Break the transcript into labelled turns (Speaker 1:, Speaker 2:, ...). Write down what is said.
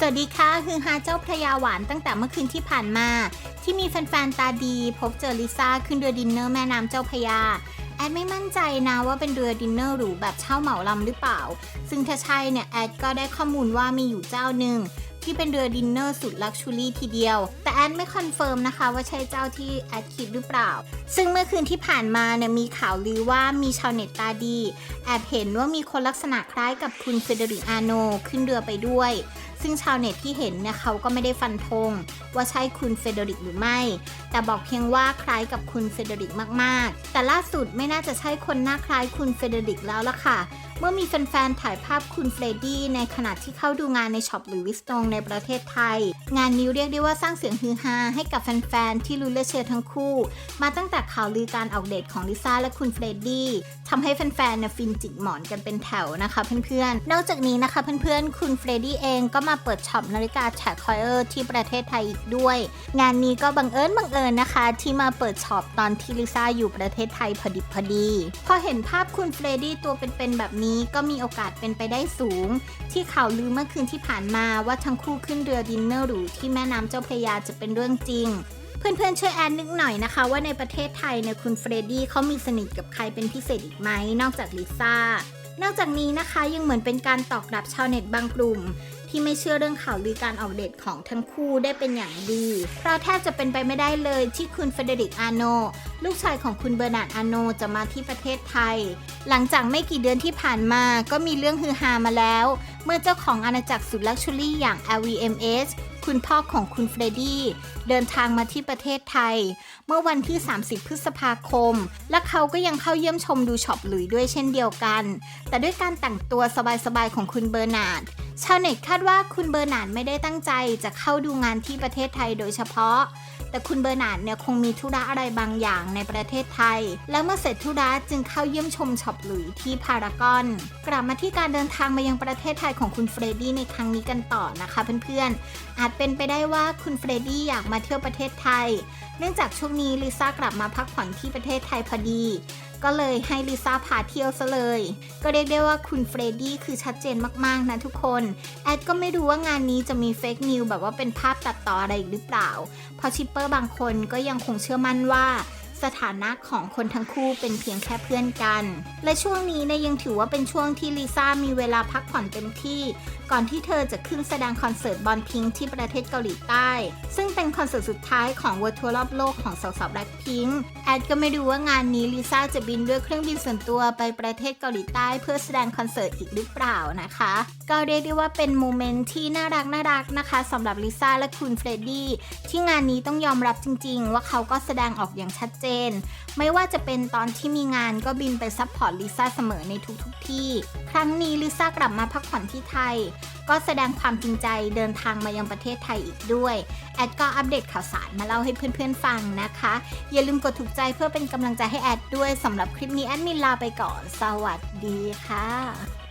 Speaker 1: สวัสดีค่ะคือฮาเจ้าพระยาหวานตั้งแต่เมื่อคืนที่ผ่านมา ที่มีแฟนๆตาดี พบเจอลิซ่าขึ้นเรือดินเนอร์แม่น้ำเจ้าพระยาแอดไม่มั่นใจนะว่าเป็นเรือดินเนอร์หรูแบบเช่าเหมาลำหรือเปล่า ซึ่งถ้าใช่เนี่ยแอดก็ได้ข้อมูลว่ามีอยู่เจ้าหนึ่งที่เป็นเรือดินเนอร์สุดลักชูรี่ทีเดียว แต่แอดไม่คอนเฟิร์มนะคะว่าใช่เจ้าที่แอดคิดหรือเปล่า ซึ่งเมื่อคืนที่ผ่านมาเนี่ยมีข่าวลือว่ามีชาวเน็ตตาดี แอบเห็นว่ามีคนลักษณะคล้ายกับคุณเฟเดริกอาโนขึ้นเรือไปด้วย ซึ่งชาวเน็ตที่เห็นเนี่ยเขาก็ไม่ได้ฟันธงว่าใช่คุณเฟเดริกหรือไม่ แต่บอกเพียงว่าคล้ายกับคุณเฟเดริกมากๆ แต่ล่าสุดไม่น่าจะใช่คนหน้าคล้ายคุณเฟเดริกแล้วล่ะค่ะ เมื่อมีแฟนๆ ถ่ายภาพคุณเฟรดดี้ในขณะที่เข้าดูงานในช็อปหรือวิสตงในประเทศไทย งานนี้เรียกได้ว่าสร้างเสียงฮือฮาให้กับแฟนๆ ที่รู้และเชียร์ทั้งคู่ มาตั้งแต่ข่าวลือการออกเดทของลิซ่าและคุณเฟรดดี้ทำให้แฟนๆเนี่ยฟินจิกหมอนกันเป็นแถวนะคะเพื่อนๆ นอกจากนี้นะคะเพื่อนๆ คุณเฟรดดี้เองก็มาเปิดช็อปนาฬิกาแท็กคอยเออร์ที่ประเทศไทยอีกด้วย งานนี้ก็บังเอิญบังเอิญนะคะ ที่มาเปิดช็อปตอนที่ลิซ่าอยู่ประเทศไทยพอดิบพอดี พอเห็นภาพคุณเฟรดดี้ตัวเป็นๆแบบนี้ก็มีโอกาสเป็นไปได้สูง ที่ข่าวลือเมื่อคืนที่ผ่านมาว่าทั้งคู่ขึ้นเรือดินเนอร์หรูที่แม่น้ำเจ้าพระยาจะเป็นเรื่องจริง เพื่อนๆช่วยแอนนึกหน่อยนะคะ ว่าในประเทศไทยเนี่ยคุณเฟรดดี้เขามีสนิทกับใครเป็นพิเศษอีกไหมนอกจากลิซ่านอกจากนี้นะคะยังเหมือนเป็นการตอกรับชาวเน็ตบางกลุ่ม ที่ไม่เชื่อเรื่องข่าวลือการออกเดทของทั้งคู่ได้เป็นอย่างดีเพราะแทบจะเป็นไปไม่ได้เลยที่คุณเฟเดริกอาโน ลูกชายของคุณเบอร์นาร์ดอาโนจะมาที่ประเทศไทย หลังจากไม่กี่เดือนที่ผ่านมาก็มีเรื่องฮือฮามาแล้ว เมื่อเจ้าของอาณาจักรสุดลักชัวรี่อย่าง LVMH คุณพ่อของคุณเฟรดดี้เดินทางมาที่ประเทศไทย เมื่อวันที่ 30 พฤษภาคม และเขาก็ยังเข้าเยี่ยมชมดูช็อปหลุยด้วยเช่นเดียวกัน แต่ด้วยการแต่งตัวสบายๆของคุณเบอร์นาร์ด ชาวเน็ตคาดว่าคุณเบอร์นานไม่ได้ตั้งใจจะเข้าดูงานที่ประเทศไทยโดยเฉพาะ แต่คุณเบอร์นาร์ดเนี่ยคงมีธุระอะไรบางอย่างในประเทศไทย แล้วเมื่อเสร็จธุระจึงเข้าเยี่ยมชมช็อปหลุยที่พารากอน กลับมาที่การเดินทางมายังประเทศไทยของคุณเฟรดดี้ในครั้งนี้กันต่อนะคะเพื่อนๆ อาจเป็นไปได้ว่าคุณเฟรดดี้อยากมาเที่ยวประเทศไทย เนื่องจากช่วงนี้ลิซ่ากลับมาพักผ่อนที่ประเทศไทยพอดีก็เลยให้ลิซ่าพาเที่ยวซะเลย ก็เรียกได้ว่าคุณเฟรดดี้คือชัดเจนมากๆนะทุกคน แอดก็ไม่รู้ว่างานนี้จะมีเฟกนิวแบบว่าเป็นภาพตัดต่ออะไรอีกหรือเปล่าเพราะชิปเปอร์บางคนก็ยังคงเชื่อมั่นว่า สถานะของคนทั้งคู่เป็นเพียงแค่เพื่อนกัน และช่วงนี้เนี่ยังถือว่าเป็นช่วงที่ลิซ่ามีเวลาพักผ่อนเต็มที่ ก่อนที่เธอจะขึ้นแสดงคอนเสิร์ตบอลพิงค์ที่ประเทศเกาหลีใต้ ซึ่งเป็นคอนเสิร์ตสุดท้ายของวัวทัวร์รอบโลกของสาวๆแบล็คพิงค์แอดก็ไม่รู้ว่างานนี้ลิซ่าจะบินด้วยเครื่องบินส่วนตัวไปประเทศเกาหลีใต้ เพื่อแสดงคอนเสิร์ตอีกหรือเปล่านะคะ ก็เรียกได้ว่าเป็นโมเมนต์ที่น่ารักน่ารักนะคะสำหรับลิซ่าและคุณเฟรดดี้ที่งานนี้ต้องยอมรับจริง ๆ ว่าเขาก็แสดงออกอย่างชัดเจน ไม่ว่าจะเป็นตอนที่มีงานก็บินไปซัพพอร์ตลิซ่าเสมอในทุกๆที่ ครั้งนี้ลิซ่ากลับมาพักผ่อนที่ไทย ก็แสดงความจริงใจเดินทางมายังประเทศไทยอีกด้วย แอดก็อัปเดตข่าวสารมาเล่าให้เพื่อนๆฟังนะคะ อย่าลืมกดถูกใจเพื่อเป็นกำลังใจให้แอดด้วยสำหรับคลิปนี้แอดมินลาไปก่อน สวัสดีค่ะ